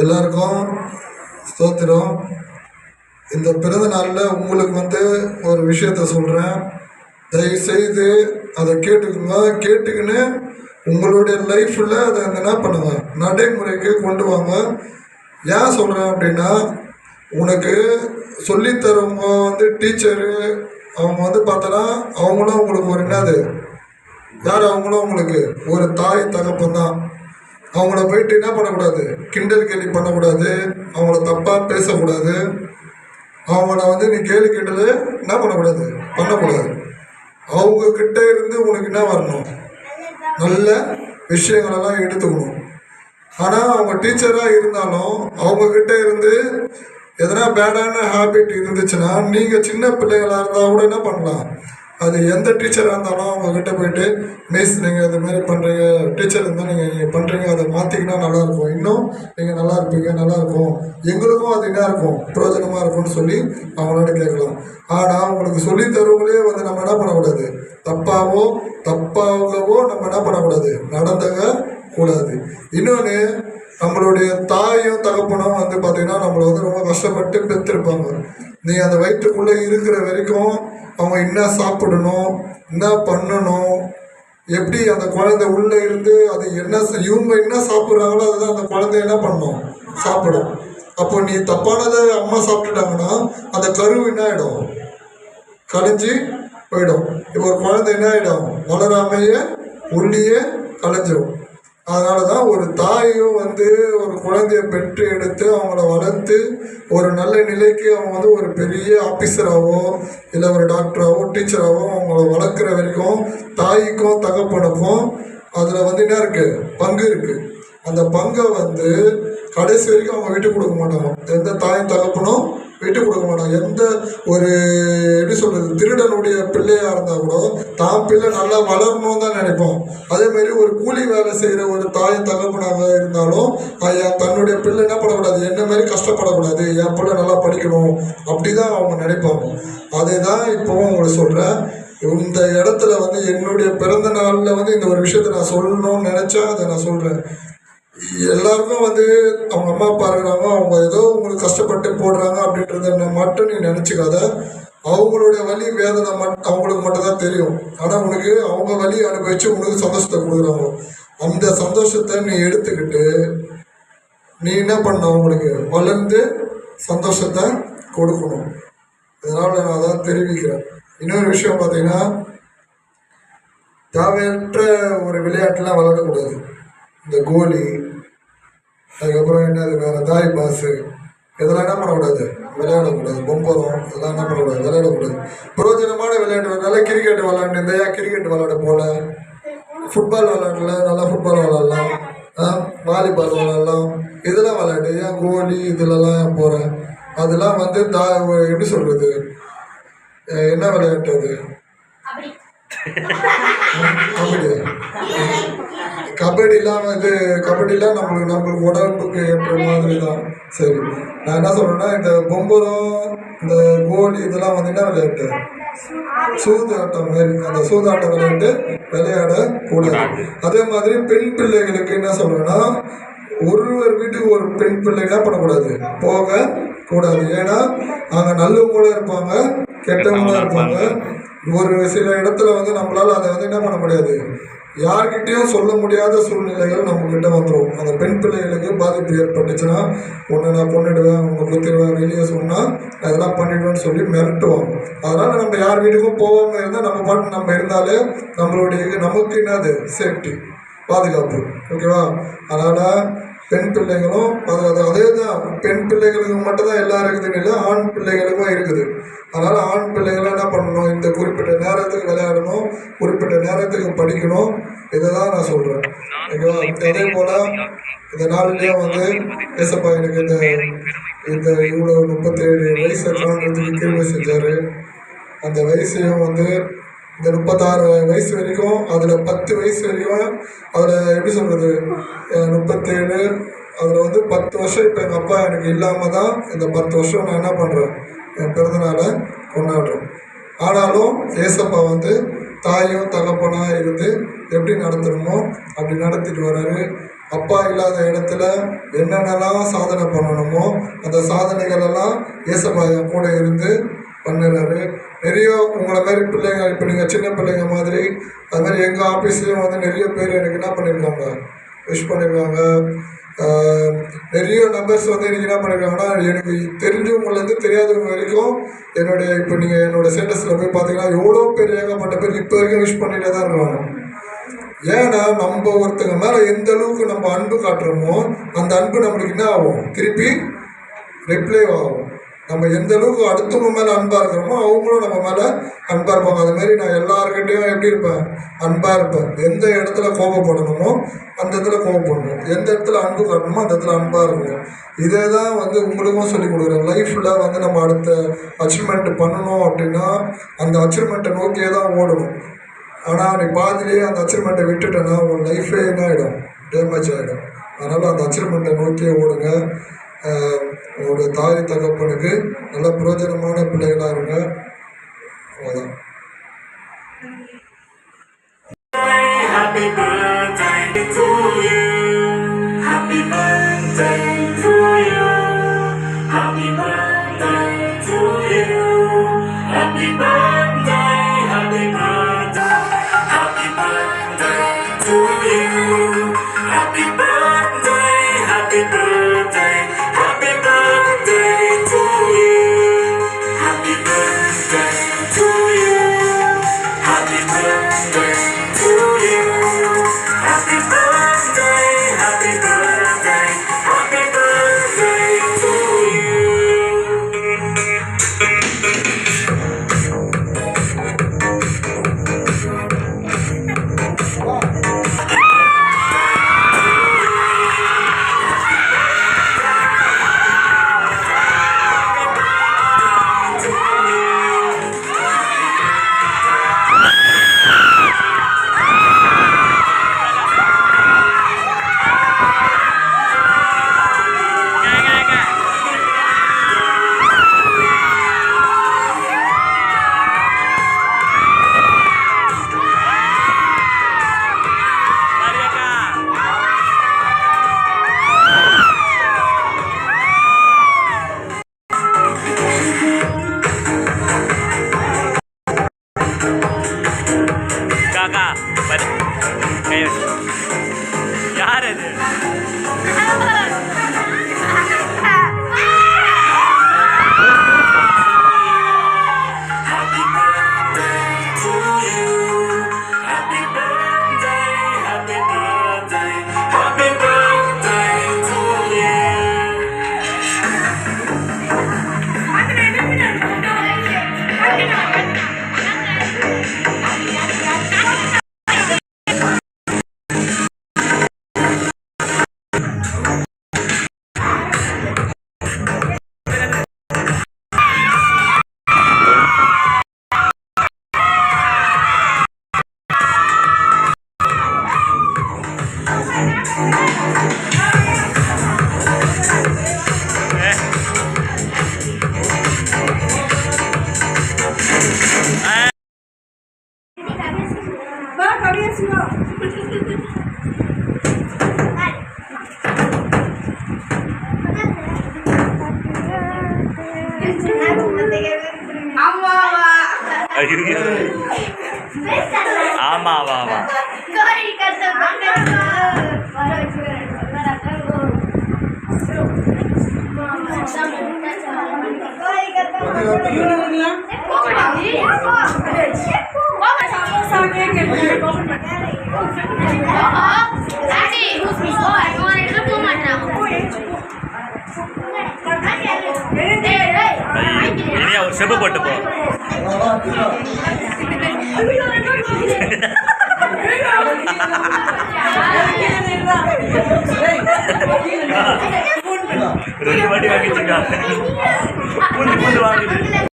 எல்லாருக்கும் ஸ்தோத்திரம். இந்த பிறந்த நாளில் உங்களுக்கு வந்து ஒரு விஷயத்த சொல்கிறேன் தயவுசெய்து அதை கேட்டுக்கோங்க. கேட்டுக்கின்னு உங்களுடைய லைஃப்பில் அதை வந்து என்ன பண்ணுங்க? நடைமுறைக்கு கொண்டு வாங்க. ஏன் சொல்கிறேன் அப்படின்னா உனக்கு சொல்லித்தரவங்க வந்து டீச்சரு அவங்க வந்து பார்த்தோன்னா அவங்களும் உங்களுக்கு ஒரு என்னது? யார் அவங்களும் உங்களுக்கு ஒரு தாய் தகப்பன் தான் அவங்கள போயிட்டு என்ன பண்ணக்கூடாது? கிண்டல் கேள்வி பண்ணக்கூடாது. அவங்கள தப்பாக பேசக்கூடாது. அவங்கள வந்து நீ கேள்வி கேட்டது என்ன பண்ணக்கூடாது? பண்ணக்கூடாது. அவங்க கிட்ட இருந்து உனக்கு என்ன வரணும்? நல்ல விஷயங்களெல்லாம் எடுத்துக்கணும். ஆனால் அவங்க டீச்சராக இருந்தாலும் அவங்க கிட்ட இருந்து எதனா பேடான ஹாபிட் இருந்துச்சுன்னா நீங்கள் சின்ன பிள்ளைகளாக இருந்தால் கூட என்ன பண்ணலாம்? அது எந்த டீச்சராக இருந்தாலும் அவங்கக்கிட்ட போயிட்டு மிஸ் நீங்கள் இது மாதிரி பண்ணுறீங்க டீச்சர் இருந்தால் நீங்கள் நீங்கள் பண்ணுறீங்க அதை மாற்றிக்கினா நல்லாயிருக்கும் இன்னும் நீங்கள் நல்லா இருப்பீங்க நல்லாயிருக்கும் எங்களுக்கும் அது என்ன இருக்கும். பிரயோஜனமாக இருக்கும்னு சொல்லி அவங்களோட கேட்கலாம். ஆனால் உங்களுக்கு சொல்லி தருவங்களே வந்து நம்ம என்ன பண்ணக்கூடாது? தப்பாகவோ தப்பாகவோ நம்ம என்ன பண்ணக்கூடாது? நடந்தக கூடாது. இன்னொன்று நம்மளுடைய தாயும் தகப்பனும் வந்து பார்த்திங்கன்னா நம்மளை வந்து ரொம்ப கஷ்டப்பட்டு பெற்றிருப்பாங்க. நீ அந்த வயிற்றுக்குள்ளே இருக்கிற வரைக்கும் அவங்க என்ன சாப்பிடணும் என்ன பண்ணணும் எப்படி அந்த குழந்தை உள்ளே இருந்து அது என்ன இவங்க என்ன சாப்பிட்றாங்களோ அதுதான் அந்த குழந்தை என்ன பண்ணும்? சாப்பிடும். அப்போ நீ தப்பானதை அம்மா சாப்பிட்டுட்டாங்கன்னா அந்த கரு என்ன ஆகிடும் கலைஞ்சி போயிடும். இப்போ ஒரு குழந்தை என்ன ஆகிடும் வளராமையே உள்ளியே கலைஞ்சிடும் அதனால தான் ஒரு தாயும் வந்து ஒரு குழந்தைய பெற்று எடுத்து அவங்கள வளர்த்து ஒரு நல்ல நிலைக்கு அவங்க வந்து ஒரு பெரிய ஆஃபீஸராகவோ இல்லை ஒரு டாக்டராகவோ டீச்சராகவோ அவங்கள வளர்க்குற வரைக்கும் தாய்க்கும் தகப்பனுக்கும் அதில் வந்து என்ன இருக்குது பங்கு இருக்குது அந்த பங்கை வந்து கடைசி வரைக்கும் அவங்க விட்டு கொடுக்க மாட்டாங்க. எந்த தாயும் தகப்பனும் விட்டு கொடுக்க மாட்டாங்க எந்த ஒரு எப்படி சொல்கிறது திருடனுடைய பிள்ளையாக இருந்தால் கூட தான் பிள்ளை நல்லா வளரணும்னு தான் நினைப்போம். அதேமாரி ஒரு கூலி வேலை செய்கிற ஒரு தாய் தகப்பனாக இருந்தாலும் தன்னுடைய பிள்ளை என்ன பண்ணக்கூடாது? என்ன மாதிரி கஷ்டப்படக்கூடாது? என் பிள்ளை நல்லா படிக்கணும். அப்படிதான் அவங்க நினைப்பாங்க அதே தான் இப்போவும் உங்களுக்கு சொல்கிறேன் இந்த இடத்துல வந்து என்னுடைய பிறந்த நாளில் வந்து இந்த ஒரு விஷயத்தை நான் சொல்லணும்னு நினச்சா அதை நான் சொல்கிறேன் எல்லாருக்கும் வந்து அவங்க அம்மா அப்பா இருக்கிறாங்க அவங்க ஏதோ உங்களுக்கு கஷ்டப்பட்டு போடுறாங்க அப்படின்றத மட்டும் நீ நினச்சிக்காத. அவங்களுடைய வழி வேதனை மட் அவங்களுக்கு மட்டும் தான் தெரியும். ஆனால் உனக்கு அவங்க வழி அனுபவிச்சு உனக்கு சந்தோஷத்தை கொடுக்குறாங்க. அந்த சந்தோஷத்தை நீ எடுத்துக்கிட்டு நீ என்ன பண்ண அவங்களுக்கு? வளர்ந்து சந்தோஷத்தை கொடுக்கணும். அதனால் நான் அதான் தெரிவிக்கிறேன். இன்னொரு விஷயம் பார்த்தீங்கன்னா தேவையற்ற ஒரு விளையாட்டுலாம் விளையாடக்கூடாது. இந்த கோலி அதுக்கப்புறம் என்னது வேறு தாய் பாஸு இதெல்லாம் என்ன பண்ணக்கூடாது? விளையாடக்கூடாது. பொம்பரம் இதெல்லாம் என்ன பண்ணக்கூடாது? விளையாடக்கூடாது. பிரோஜனமான விளையாட்டு நல்லா கிரிக்கெட் விளையாண்டு இந்த ஏன் கிரிக்கெட் விளையாட போல? ஃபுட்பால் விளையாடல நல்லா ஃபுட்பால் விளையாடலாம். வாலிபால் விளையாடலாம். இதெல்லாம் விளையாடு. ஏன் கோலி இதுலலாம் ஏன் போகிறேன் அதெல்லாம் வந்து தா எப்படி சொல்கிறது என்ன விளையாட்டு அது? கபடி கபடிலாம் வந்து கபடிலாம் நம்மளுக்கு நம்மளுக்கு உடம்புக்கு ஏற்ற மாதிரி தான் சரி. நான் என்ன சொல்றேன்னா இந்த பொம்பரம் இந்த கோலி இதெல்லாம் வந்து என்ன விளையாட்டு? சூதாட்டம் அந்த சூதாட்டம் விளையாட்டு விளையாட கூடாது அதே மாதிரி பெண் பிள்ளைகளுக்கு என்ன சொல்றேன்னா ஒருவர் வீட்டுக்கு ஒரு பெண் பிள்ளை என்ன பண்ணக்கூடாது? போக கூடாது ஏன்னா அங்கே நல்லவங்களும் இருப்பாங்க கெட்டவங்களும் இருப்பாங்க. ஒரு சில இடத்துல வந்து நம்மளால் அதை வந்து என்ன பண்ண முடியாது. யார்கிட்டையும் சொல்ல முடியாத சூழ்நிலைகள் நம்மக்கிட்ட வந்துடும் அந்த பெண் பிள்ளைகளுக்கு பாதிப்பு ஏற்பட்டுச்சுன்னா ஒன்று நான் கொண்டுடுவேன் உங்களை குத்திடுவேன் வெளியே சொன்னால் அதெல்லாம் பண்ணிடுவேன்னு சொல்லி மிரட்டுவோம் அதனால் நம்ம யார் வீட்டுக்கும் போகாம இருந்தால் நம்ம பாட்டு நம்ம இருந்தாலே நம்மளுடைய நமக்கு என்னது? சேஃப்டி பாதுகாப்பு. ஓகேவா? அதனால் பெண் பிள்ளைகளும் அது அது அதே தான் பெண் பிள்ளைகளுக்கு மட்டும்தான் எல்லாம் இருக்குதுன்னு இல்லை ஆண் பிள்ளைகளுக்கும் இருக்குது. அதனால் ஆண் பிள்ளைகளும் என்ன பண்ணணும்? இந்த குறிப்பிட்ட நேரத்துக்கு விளையாடணும் குறிப்பிட்ட நேரத்துக்கு படிக்கணும். இதை தான் நான் சொல்கிறேன் அதே போல் இந்த நாள்லேயே வந்து ஏசப்பா எனக்கு இந்த இந்த இவ்வளோ முப்பத்தேழு வயசு தாண்டதுக்கு கிருமை செஞ்சார். அந்த வயசையும் வந்து இந்த முப்பத்தாறு வயசு வரைக்கும் அதில் பத்து வயசு வரைக்கும் அதில் எப்படி சொல்கிறது முப்பத்தேழு அதில் வந்து பத்து வருஷம் இப்போ எங்கள் அப்பா எனக்கு இல்லாமல் தான் இந்த பத்து வருஷம் நான் என்ன பண்ணுறேன் என் பிறந்தநாளை கொண்டாடுறேன் ஆனாலும் ஏசப்பா வந்து தாயும் தகப்பனாக இருந்து எப்படி நடத்தணுமோ அப்படி நடத்திட்டு வர்றாரு அப்பா இல்லாத இடத்துல என்னென்னலாம் சாதனை பண்ணணுமோ அந்த சாதனைகளெல்லாம் ஏசப்பா என் கூட இருந்து பண்ணுறாரு. நிறைய உங்களை மாதிரி பிள்ளைங்க இப்போ நீங்கள் சின்ன பிள்ளைங்க மாதிரி அது மாதிரி எங்கள் ஆஃபீஸ்லேயும் வந்து நிறைய பேர் எனக்கு என்ன பண்ணியிருக்காங்க விஷ் பண்ணியிருக்காங்க நிறைய நம்பர்ஸ் வந்து எனக்கு என்ன பண்ணியிருக்காங்கன்னா எனக்கு தெரிஞ்சவங்கலேருந்து தெரியாதவங்க வரைக்கும் என்னுடைய இப்போ நீங்கள் என்னோடய ஸ்டேட்டஸில் போய் பார்த்தீங்கன்னா எவ்வளோ பேர் ஏகப்பட்ட பேர் இப்போ வரைக்கும் விஷ் பண்ணிகிட்டே தான் இருக்காங்க. ஏன்னா நம்ம ஒருத்தங்க மேலே எந்த அளவுக்கு நம்ம அன்பு காட்டுறோமோ அந்த அன்பு நம்மளுக்கு என்ன ஆகும்? திருப்பி ரிப்ளை ஆகும். நம்ம எந்த அளவுக்கு அடுத்தவங்க மேலே அன்பாக இருக்கிறோமோ அவங்களும் நம்ம மேலே அன்பாக இருப்பாங்க. அது மாதிரி நான் எல்லாருக்கிட்டையும் எப்படி இருப்பேன்? அன்பாக இருப்பேன். எந்த இடத்துல கோபப்படணுமோ அந்த இடத்துல கோபப்படணும். எந்த இடத்துல அன்பு காட்டணுமோ அந்த இடத்துல அன்பாக இருக்கணும். இதே தான் வந்து உங்களுக்கும் சொல்லிக் கொடுக்குறேன். லைஃப்பில் வந்து நம்ம அடுத்த அச்சீவ்மெண்ட் பண்ணணும் அப்படின்னா அந்த அச்சீவ்மெண்ட்டை நோக்கியே தான் ஓடணும். ஆனால் நீ பாதிலேயே அந்த அச்சீவ்மெண்ட்டை விட்டுட்டேன்னா உன் லைஃபே என்ன ஆகிடும் டேமேஜ் ஆகிடும் அதனால் அந்த அச்சீவ்மெண்ட்டை நோக்கியே ஓடுங்க. உங்களுடைய தாய் தகப்பனுக்கு நல்ல பிரயோஜனமான பிள்ளைகளாக இருங்க அவ்வளோதான் Happy birthday to you. Happy birthday to you. Happy birthday to you. Happy birthday, ஐயோ ஆமா வா வா இனியா ஒரு செப்பு போட்டு போ. ரெண்டு வாட்டி வாங்கிச்சிருக்காங்க பூண்டு பூண்டு வாங்குது.